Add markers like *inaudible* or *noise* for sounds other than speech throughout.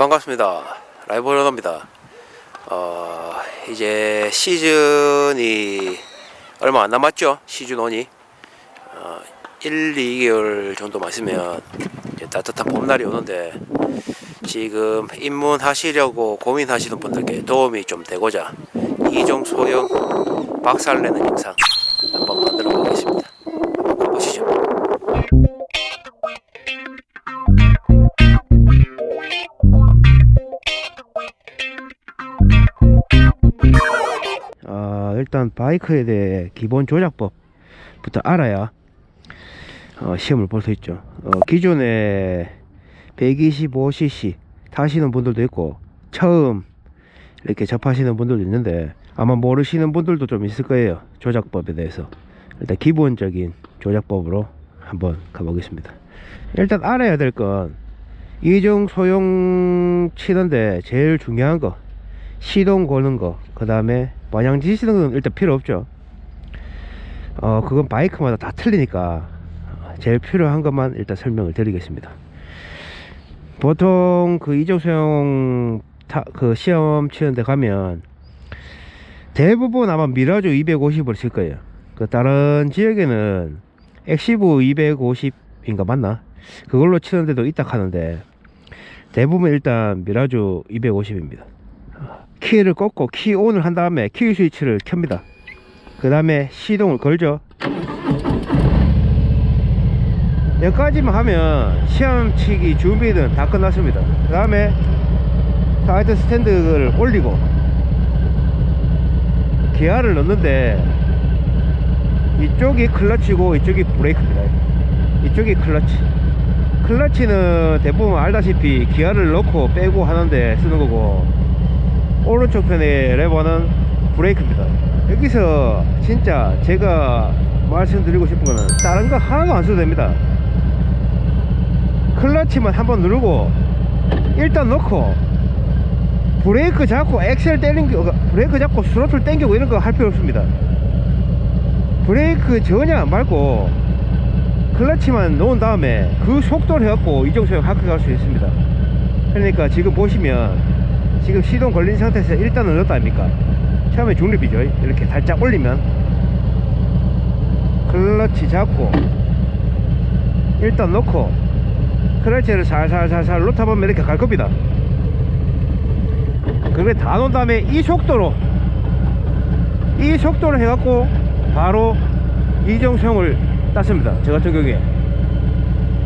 반갑습니다. 라이브 러너입니다. 어, 이제 시즌이 얼마 안 남았죠? 시즌 1이. 어, 1, 2개월 정도만 있으면 따뜻한 봄날이 오는데 지금 입문하시려고 고민하시는 분들께 도움이 좀 되고자 이종 소형 박살내는 영상 한번 만들어 보겠습니다. 일단 바이크에 대해 기본 조작법부터 알아야 어, 시험을 볼 수 있죠. 어, 기존에 125cc 타시는 분들도 있고 처음 이렇게 접하시는 분들도 있는데 아마 모르시는 분들도 좀 있을 거예요. 조작법에 대해서. 일단 기본적인 조작법으로 한번 가보겠습니다. 일단 알아야 될 건 이중 소형 치는데 제일 중요한 거 시동 거는 거, 그 다음에 마냥 지시는 건 일단 필요 없죠. 어, 그건 바이크마다 다 틀리니까 제일 필요한 것만 일단 설명을 드리겠습니다. 보통 그 이종소형 타, 그 시험 치는데 가면 대부분 아마 미라조 250을 칠 거예요. 그 다른 지역에는 엑시브 250인가 맞나? 그걸로 치는데도 있다 하는데 대부분 일단 미라조 250입니다. 키를 꺾고 키 온을 한 다음에 키 스위치를 켭니다. 그 다음에 시동을 걸죠. 여기까지만 하면 시험 치기 준비는 다 끝났습니다. 그 다음에 사이드 스탠드를 올리고 기아를 넣는데 이쪽이 클러치고 이쪽이 브레이크입니다. 이쪽이 클러치. 클러치는 대부분 알다시피 기아를 넣고 빼고 하는데 쓰는 거고 오른쪽 편의 레버는 브레이크입니다. 여기서 진짜 제가 말씀드리고 싶은 거는 다른 거 하나도 안 써도 됩니다. 클러치만 한번 누르고 일단 넣고 브레이크 잡고 엑셀 때리고 브레이크 잡고 스로틀 당기고 이런 거 할 필요 없습니다. 브레이크 전혀 안 밟고 클러치만 놓은 다음에 그 속도를 해갖고 학교 갈수 있습니다. 그러니까 지금 보시면 지금 시동 걸린 상태에서 일단은 넣었다 아닙니까? 처음에 중립이죠. 이렇게 살짝 올리면 클러치 잡고 일단 넣고 클러치를 살살살살 놓다 보면 이렇게 갈 겁니다. 그게 다 놓은 다음에 이 속도로 이 속도로 해갖고 바로 이정수형을 땄습니다. 저 같은 경우에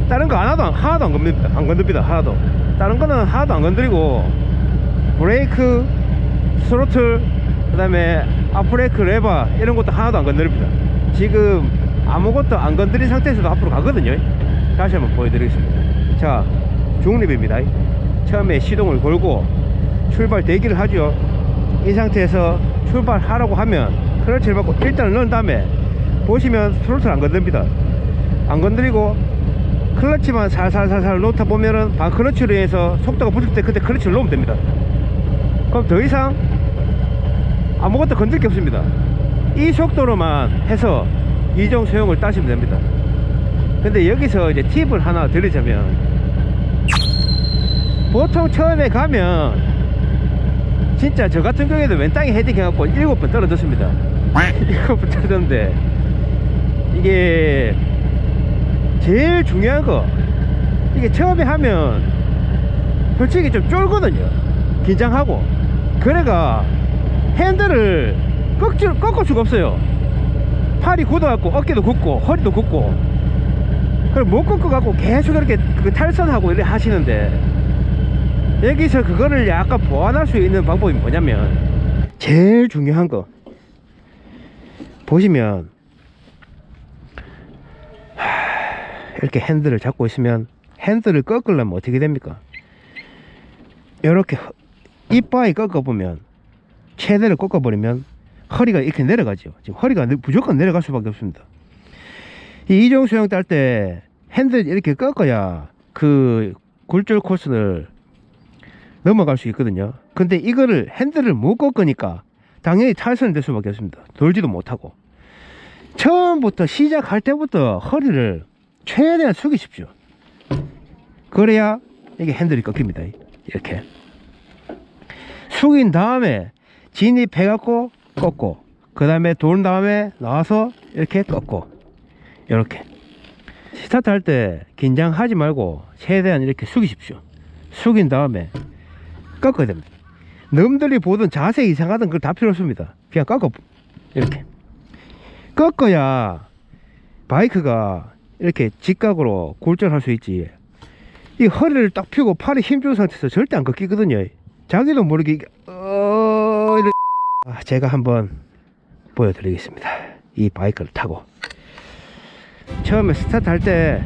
다른 거 하나도 안- 하나도 안 건듭니다. 안 건듭니다. 하나도 다른 거는 하나도 안 건드리고 브레이크, 스로틀, 그 다음에 앞브레이크 레버 이런 것도 하나도 안 건드립니다. 지금 아무것도 안 건드린 상태에서도 앞으로 가거든요. 다시 한번 보여드리겠습니다. 자, 중립입니다. 처음에 시동을 걸고 출발 대기를 하죠. 이 상태에서 출발하라고 하면 클러치를 받고 일단을 넣은 다음에 보시면 스로틀 안 건드립니다. 안 건드리고 클러치만 살살살살 놓다 보면은 반 클러치로 인해서 속도가 붙을 때 그때 클러치를 놓으면 됩니다. 그럼 더 이상 아무것도 건들 게 없습니다. 이 속도로만 해서 이종 소형을 따시면 됩니다. 근데 여기서 이제 팁을 하나 드리자면 보통 처음에 가면 진짜 저 같은 경우에도 왼 땅에 헤딩 해갖고 일곱 번 떨어졌습니다. *laughs* 일곱 번 떨어졌는데 이게 제일 중요한 거 이게 처음에 하면 솔직히 좀 쫄거든요. 긴장하고 그래가 핸들을 꺾지, 꺾을 수가 없어요. 팔이 굳어갖고 어깨도 굳고 허리도 굳고 그걸 못 꺾어갖고 계속 이렇게 그 탈선하고 이렇게 하시는데 여기서 그거를 약간 보완할 수 있는 방법이 뭐냐면 제일 중요한 거 보시면 하, 이렇게 핸들을 잡고 있으면 핸들을 꺾으려면 어떻게 됩니까? 이렇게 이빨이 꺾어보면 최대를 꺾어버리면 허리가 이렇게 내려가죠. 지금 허리가 내- 무조건 내려갈 수밖에 없습니다. 이 이종 수영 딸 때 핸들 이렇게 꺾어야 그 굴절 코스를 넘어갈 수 있거든요. 근데 이거를 핸들을 못 꺾으니까 당연히 탈선이 될 수밖에 없습니다. 돌지도 못하고. 처음부터 시작할 때부터 허리를 최대한 숙이십시오. 그래야 이게 핸들이 꺾입니다. 이렇게 숙인 다음에 진입해갖고 꺾고 그 다음에 돌 다음에 나와서 이렇게 꺾고. 이렇게. 스타트 할 때 긴장하지 말고 최대한 이렇게 숙이십시오. 숙인 다음에 꺾어야 됩니다. 남들이 보던 자세 이상하던 그걸 다 필요 없습니다. 그냥 꺾어. 이렇게. 꺾어야 바이크가 이렇게 직각으로 골전할 수 있지. 이 허리를 딱 펴고 팔에 힘 준 상태에서 절대 안 꺾이거든요 자기도 모르게 어... *laughs* 아, 제가 한번 보여드리겠습니다. 이 바이크를 타고. 처음에 스타트 할 때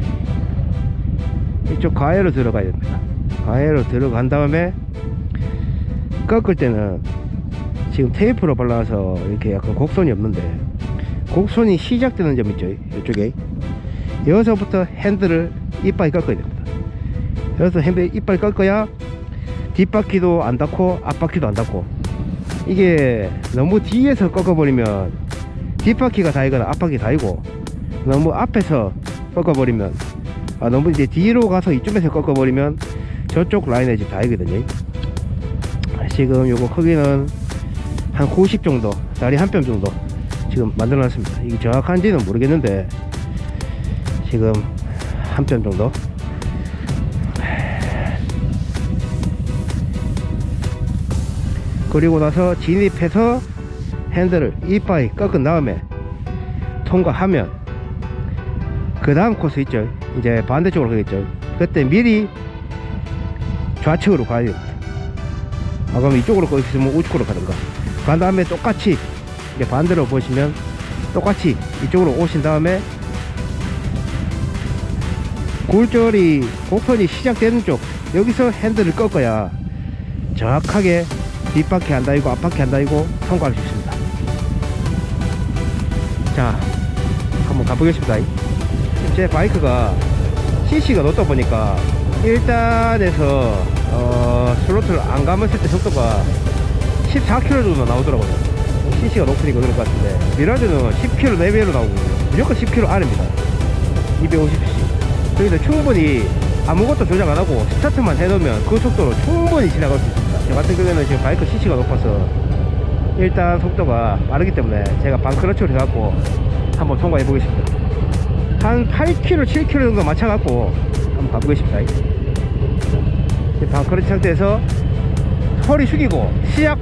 이쪽 가해로 들어가야 됩니다. 가해로 들어간 다음에 꺾을 때는 지금 테이프로 발라서 이렇게 약간 곡선이 없는데 곡선이 시작되는 점 있죠 이쪽에. 여기서부터 핸들을 이빨 꺾어야 됩니다. 여기서 핸들 이빨 꺾어야 뒷바퀴도 안 닿고 앞바퀴도 안 닿고. 이게 너무 뒤에서 꺾어버리면 뒷바퀴가 다이거나 앞바퀴 다이고 너무 앞에서 꺾어버리면 아 너무 이제 뒤로 가서 이쪽에서 꺾어버리면 저쪽 라인에 이제 다이거든요. 지금 요거 크기는 한 90 정도 다리 한 뼘 정도 지금 만들어 놨습니다. 이게 정확한지는 모르겠는데 지금 한 뼘 정도 그리고 나서 진입해서 핸들을 이빠이 꺾은 다음에 통과하면 그 다음 코스 있죠. 이제 반대쪽으로 가겠죠. 그때 미리 좌측으로 가야 됩니다. 아 그럼 이쪽으로 거 있으면 우측으로 가든가 간 다음에 똑같이 이제 반대로 보시면 똑같이 이쪽으로 오신 다음에 골절이 곡선이 시작되는 쪽 여기서 핸들을 꺾어야 정확하게 뒷바퀴 안 다이고 앞바퀴 안 다이고 통과할 수 있습니다. 자 한번 가보겠습니다. 제 바이크가 CC가 높다 보니까 1단에서 어, 슬로틀 안 감았을 때 속도가 14km 정도 나오더라고요. CC가 높으니까 그럴 것 같은데 미라주는 10km 내외로 나오거든요. 무조건 10km 아래입니다. 250cc 그래서 충분히 아무것도 조작 안 하고 스타트만 해놓으면 그 속도로 충분히 지나갈 수 있습니다 저 같은 경우에는 지금 바이크 CC가 높아서 일단 속도가 빠르기 때문에 제가 반크러치를 해갖고 한번 통과해 보겠습니다. 한 8km 7km 정도 맞춰갖고 한번 가보겠습니다. 반크러치 상태에서 허리 숙이고 시약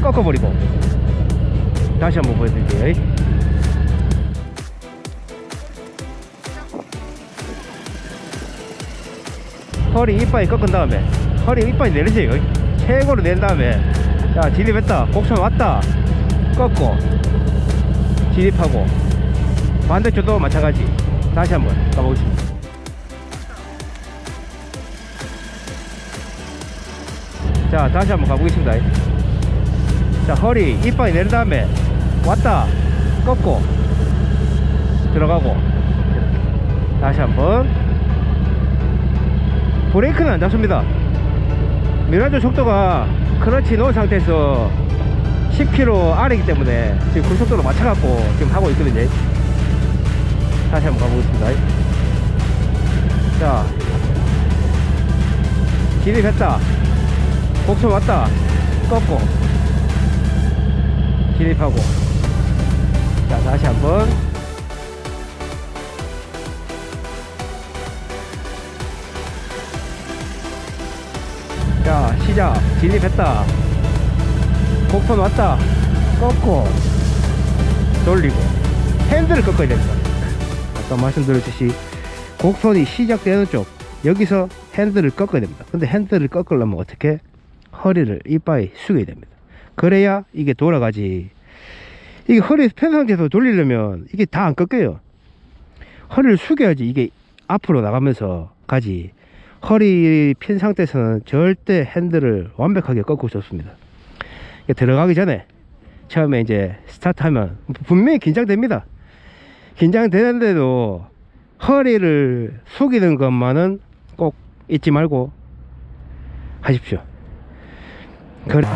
꺾어버리고 다시 한번 보여드릴게요. 허리 이빨이 꺾은 다음에 허리 이빨이 내리세요 최고로 낸 다음에 자 진입했다. 곡선 왔다. 꺾고 진입하고 반대쪽도 마찬가지. 다시 한번 가보겠습니다. 자 다시 한번 가보겠습니다. 자 허리 이빨이 내린 다음에 왔다. 꺾고 들어가고 다시 한번 브레이크는 안 잡습니다 미라조 속도가 크러치 놓은 상태에서 10km 아래이기 때문에 지금 그 속도로 맞춰갖고 지금 하고 있거든요. 다시 한번 가보겠습니다. 자 진입했다. 곡선 왔다. 꺾고. 진입하고. 자 다시 한번 자 시작. 진입했다. 곡선 왔다. 꺾고 돌리고 핸들을 꺾어야 됩니다. 아까 말씀드렸듯이 곡선이 시작되는 쪽 여기서 핸들을 꺾어야 됩니다. 근데 핸들을 꺾으려면 어떻게 허리를 이빨이 숙여야 됩니다. 그래야 이게 돌아가지. 이게 허리 편 상태에서 돌리려면 이게 다 안 꺾여요. 허리를 숙여야지 이게 앞으로 나가면서 가지 허리 핀 상태에서는 절대 핸들을 완벽하게 꺾고 싶습니다 들어가기 전에 처음에 이제 스타트하면 분명히 긴장됩니다 긴장되는데도 허리를 숙이는 것만은 꼭 잊지 말고 하십시오 그래.